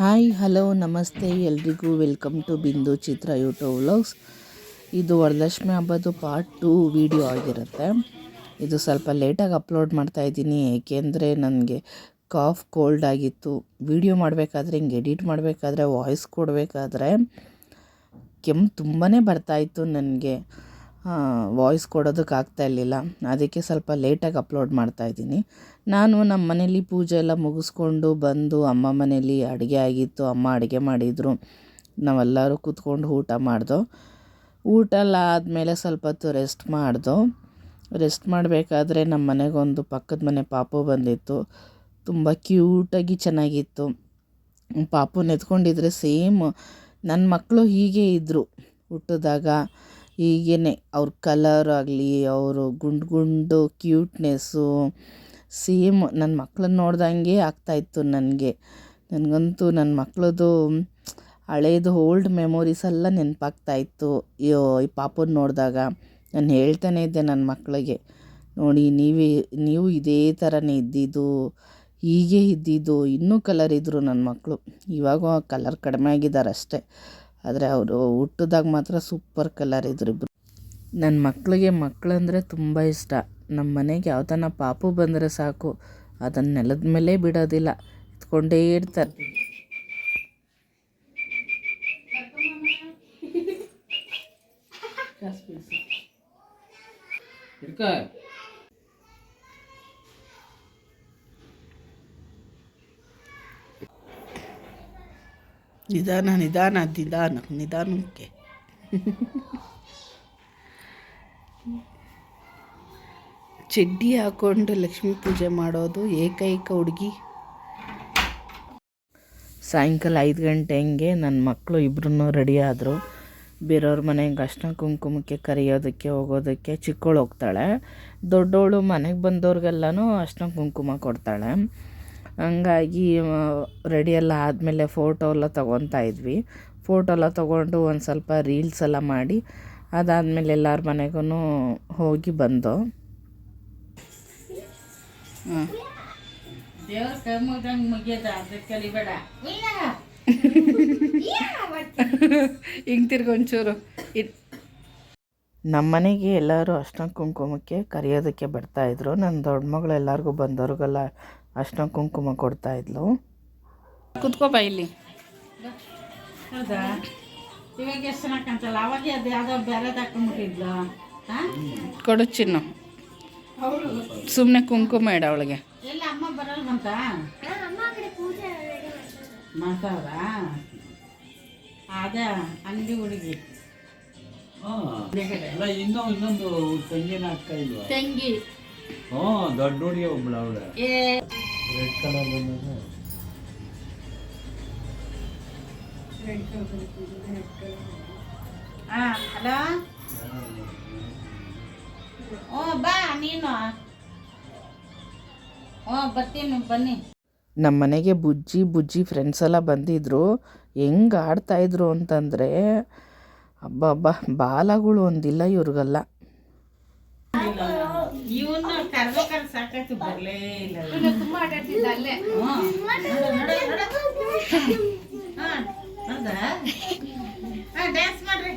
Hi, hello, ನಮಸ್ತೆ. ಎಲ್ರಿಗೂ welcome to ಬಿಂದು ಚಿತ್ರ ಯೂಟ್ಯೂಬ್ ವ್ಲಾಗ್ಸ್. ಇದು ವರಲಕ್ಷ್ಮಿ ಹಬ್ಬದ್ದು ಪಾರ್ಟ್ ಟು ವಿಡಿಯೋ ಆಗಿರುತ್ತೆ. ಇದು ಸ್ವಲ್ಪ ಲೇಟಾಗಿ ಅಪ್ಲೋಡ್ ಮಾಡ್ತಾ ಇದ್ದೀನಿ. ಏಕೆಂದರೆ ನನಗೆ ಕಾಫ್ ಕೋಲ್ಡ್ ಆಗಿತ್ತು. ವಿಡಿಯೋ ಮಾಡಬೇಕಾದ್ರೆ, ಹಿಂಗೆ ಎಡಿಟ್ ಮಾಡಬೇಕಾದ್ರೆ, ವಾಯ್ಸ್ ಕೊಡಬೇಕಾದ್ರೆ ಕೆಮ್ಮು ತುಂಬಾ ಬರ್ತಾಯಿತ್ತು ನನಗೆ. ವಾಯ್ಸ್ ಕೊಡೋದಕ್ಕೆ ಆಗ್ತಾ ಇರಲಿಲ್ಲ. ಅದಕ್ಕೆ ಸ್ವಲ್ಪ ಲೇಟಾಗಿ ಅಪ್ಲೋಡ್ ಮಾಡ್ತಾ ಇದ್ದೀನಿ. ನಾನು ನಮ್ಮ ಮನೇಲಿ ಪೂಜೆ ಎಲ್ಲ ಮುಗಿಸ್ಕೊಂಡು ಬಂದು ಅಮ್ಮ ಮನೇಲಿ ಅಡುಗೆ ಆಗಿತ್ತು. ಅಮ್ಮ ಅಡುಗೆ ಮಾಡಿದರು. ನಾವೆಲ್ಲರೂ ಕೂತ್ಕೊಂಡು ಊಟ ಮಾಡ್ದೋ. ಊಟ ಎಲ್ಲ ಆದಮೇಲೆ ಸ್ವಲ್ಪ ಹೊತ್ತು ರೆಸ್ಟ್ ಮಾಡ್ದೋ. ರೆಸ್ಟ್ ಮಾಡಬೇಕಾದ್ರೆ ನಮ್ಮ ಮನೆಗೊಂದು ಪಕ್ಕದ ಮನೆ ಪಾಪು ಬಂದಿತ್ತು. ತುಂಬ ಕ್ಯೂಟಾಗಿ ಚೆನ್ನಾಗಿತ್ತು. ಪಾಪು ನೆತ್ಕೊಂಡಿದ್ರೆ ಸೇಮ್ ನನ್ನ ಮಕ್ಕಳು ಹೀಗೆ ಇದ್ದರು ಹುಟ್ಟಿದಾಗ ಹೀಗೇ ಅವ್ರ ಕಲರ್ ಆಗಲಿ, ಅವರು ಗುಂಡು ಗುಂಡು ಕ್ಯೂಟ್ನೆಸ್ಸು ಸೇಮ್ ನನ್ನ ಮಕ್ಳನ್ನ ನೋಡ್ದಂಗೆ ಆಗ್ತಾಯಿತ್ತು ನನಗೆ. ನನಗಂತೂ ನನ್ನ ಮಕ್ಳದ್ದು ಹಳೇದು ಓಲ್ಡ್ ಮೆಮೊರೀಸ್ ಎಲ್ಲ ಅಯ್ಯೋ, ಈ ಪಾಪನ ನೋಡಿದಾಗ. ನಾನು ಹೇಳ್ತಾನೆ ಇದ್ದೆ ನನ್ನ ಮಕ್ಕಳಿಗೆ ನೋಡಿ, ನೀವೇ, ನೀವು ಇದೇ ಥರನೇ ಇದ್ದಿದ್ದು, ಹೀಗೆ ಇದ್ದಿದ್ದು, ಇನ್ನೂ ಕಲರ್ ಇದ್ದರು ನನ್ನ ಮಕ್ಕಳು ಇವಾಗ ಕಲರ್ ಕಡಿಮೆ ಆಗಿದ್ದಾರೆ ಅಷ್ಟೇ ಆದರೆ ಅವರು ಹುಟ್ಟಿದಾಗ ಮಾತ್ರ ಸೂಪರ್ ಕಲರ್ ಇದ್ರು ಇಬ್ಬರು ನನ್ನ ಮಕ್ಕಳಿಗೆ ಮಕ್ಕಳಂದರೆ ತುಂಬ ಇಷ್ಟ. ನಮ್ಮ ಮನೆಗೆ ಯಾವ್ದನ ಪಾಪು ಬಂದರೆ ಸಾಕು. ಅದನ್ನು ನೆಲದ ಮೇಲೆ ಬಿಡೋದಿಲ್ಲ. ಎತ್ಕೊಂಡೇ ಇರ್ತಾರೆ. ನಿಧಾನ ನಿಧಾನ ನಿಧಾನ ನಿಧಾನಕ್ಕೆ ಚಡ್ಡಿ ಹಾಕೊಂಡು ಲಕ್ಷ್ಮೀ ಪೂಜೆ ಮಾಡೋದು ಏಕೈಕ ಹುಡುಗಿ. ಸಾಯಂಕಾಲ ಐದು ಗಂಟೆ ಹಂಗೆ ನನ್ನ ಮಕ್ಕಳು ಇಬ್ಬರೂ ರೆಡಿ ಆದರು. ಬೇರೆಯವ್ರ ಮನೆಗೆ ಅಷ್ಟ ಕುಂಕುಮಕ್ಕೆ ಕರೆಯೋದಕ್ಕೆ, ಹೋಗೋದಕ್ಕೆ ಚಿಕ್ಕವಳು ಹೋಗ್ತಾಳೆ. ದೊಡ್ಡವಳು ಮನೆಗೆ ಬಂದವ್ರಿಗೆಲ್ಲನೂ ಅಷ್ಟ ಕುಂಕುಮ ಕೊಡ್ತಾಳೆ. ಹಂಗಾಗಿ ರೆಡಿ ಎಲ್ಲ ಆದಮೇಲೆ ಫೋಟೋ ಎಲ್ಲ ತೊಗೊತಾ ಇದ್ವಿ. ಫೋಟೋ ಎಲ್ಲ ತೊಗೊಂಡು ಒಂದು ಸ್ವಲ್ಪ ರೀಲ್ಸ್ ಎಲ್ಲ ಮಾಡಿ ಅದಾದಮೇಲೆ ಎಲ್ಲರ ಮನೆಗೂ ಹೋಗಿ ಬಂದು. ಹಿಂಗೆ ತಿರ್ಗೊಂಚೂರು ಇದ್. ನಮ್ಮ ಮನೆಗೆ ಎಲ್ಲರೂ ಅಷ್ಟೊಂದು ಕುಂಕುಮಕ್ಕೆ ಕರೆಯೋದಕ್ಕೆ ಬರ್ತಾಯಿದ್ರು ನನ್ನ ದೊಡ್ಡ ಮಗಳು ಎಲ್ಲರಿಗೂ ಬಂದವ್ರಿಗೆಲ್ಲ ಅರ್ಶಿನ ಕುಂಕುಮ ಕೊಡ್ತಾ ಇದ್ಲು. ಕುತ್ಕೋಪ ಇಲ್ಲಿ. ಹೌದಾ? ಇವಾಗ ಎಷ್ಟು ಚೆನ್ನಾಗಿ ಕಾಣ್ತಲ್ಲ? ಅವಾಗೆ ಅದು ಯಾವುದೋ ಬೇರೆದು ಹಾಕೊಂಡ್ಬಿಟ್ಟಿದ್ಲು ಹಾಂ? ಕೊಡು ಚಿನ್ನು. ಸುಮ್ಮನೆ ಕುಂಕುಮ ಇಡ ಅವಳಿಗೆ. ಎಲ್ಲ ಅಮ್ಮ ಬರಲ್ವಂತ ಮಾಡ್ತಾವ್ರ? ಅದೇ ಅಂಗಡಿ ಹುಡುಗಿ. ಅಲ್ಲ ಇನ್ನೂ ಇನ್ನೊಂದು ತೆಂಗಿನ ಅಕ್ಕ ಇಲ್ವಾ? ತಂಗಿ. ಹ್ಞೂ ದೊಡ್ಡ ಹುಡುಗಿ ಒಬ್ಳು ಅವಳೆ. ರೆಡ್ ಕಲರ್ ಬಂದ್ರೆ ಹಾಂ ಹಲೋ? ಓ ಬಾ ನೀನು. ಓ ಬರ್ತೀನಿ ಬನ್ನಿ. ನಮ್ಮ ಮನೆಗೆ ಬುಜ್ಜಿ ಬುಜ್ಜಿ ಫ್ರೆಂಡ್ಸ್ ಎಲ್ಲ ಬಂದಿದ್ದರು ಹೆಂಗೆ ಆಡ್ತಾಯಿದ್ರು ಅಂತಂದರೆ ಹಬ್ಬ ಹಬ್ಬ ಬಾಲಗಳು ಒಂದಿಲ್ಲ ಇವ್ರಿಗೆಲ್ಲ. ಕರ್ಬೇಕಾದ್ರೆ ಸಾಕಾಯ್ತು ಬರಲೇ ಇಲ್ಲ ತುಂಬಾ ಅಲ್ಲೇ. ಡ್ಯಾನ್ಸ್ ಮಾಡ್ರಿ.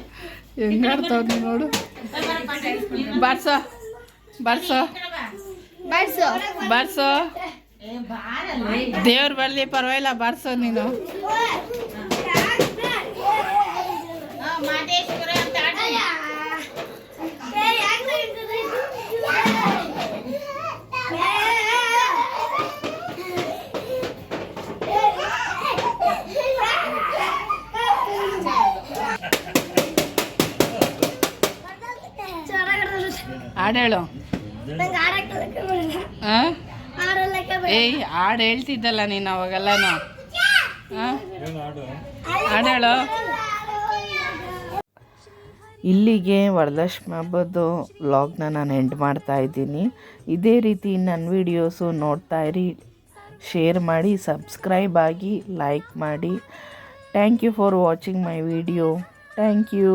ಹೆಂಗೆ ಆಡ್ತಾವ್ ನೋಡು. ಬಾರ್ಸೋ ಬಾರ್ಸೋ. ಬಾರ್ಸೋ. ಏ ಬಾರಲ್ಲ. ದೇವ್ರು ಬರ್ಲಿ ಪರವಾಗಿಲ್ಲ ಬಾರ್ಸೋ ನೀನು. ಹಾಡೇಳು ಏಯ್ ಹಾಡು ಹೇಳ್ತಿದ್ದಲ್ಲ ನೀನು ಅವಾಗೆಲ್ಲ ಹಾಂ ಹಾಡೇಳು ಇಲ್ಲಿಗೆ ವರದಲಕ್ಷ್ಮಿ ಹಬ್ಬದ್ದು ವ್ಲಾಗ್ನ ನಾನು ಎಂಡ್ ಮಾಡ್ತಾ ಇದ್ದೀನಿ. ಇದೇ ರೀತಿ ನನ್ನ ವೀಡಿಯೋಸು ನೋಡ್ತಾ ಇರಿ. ಶೇರ್ ಮಾಡಿ ಸಬ್ಸ್ಕ್ರೈಬ್ ಆಗಿ ಲೈಕ್ ಮಾಡಿ. Thank you for watching my video thank you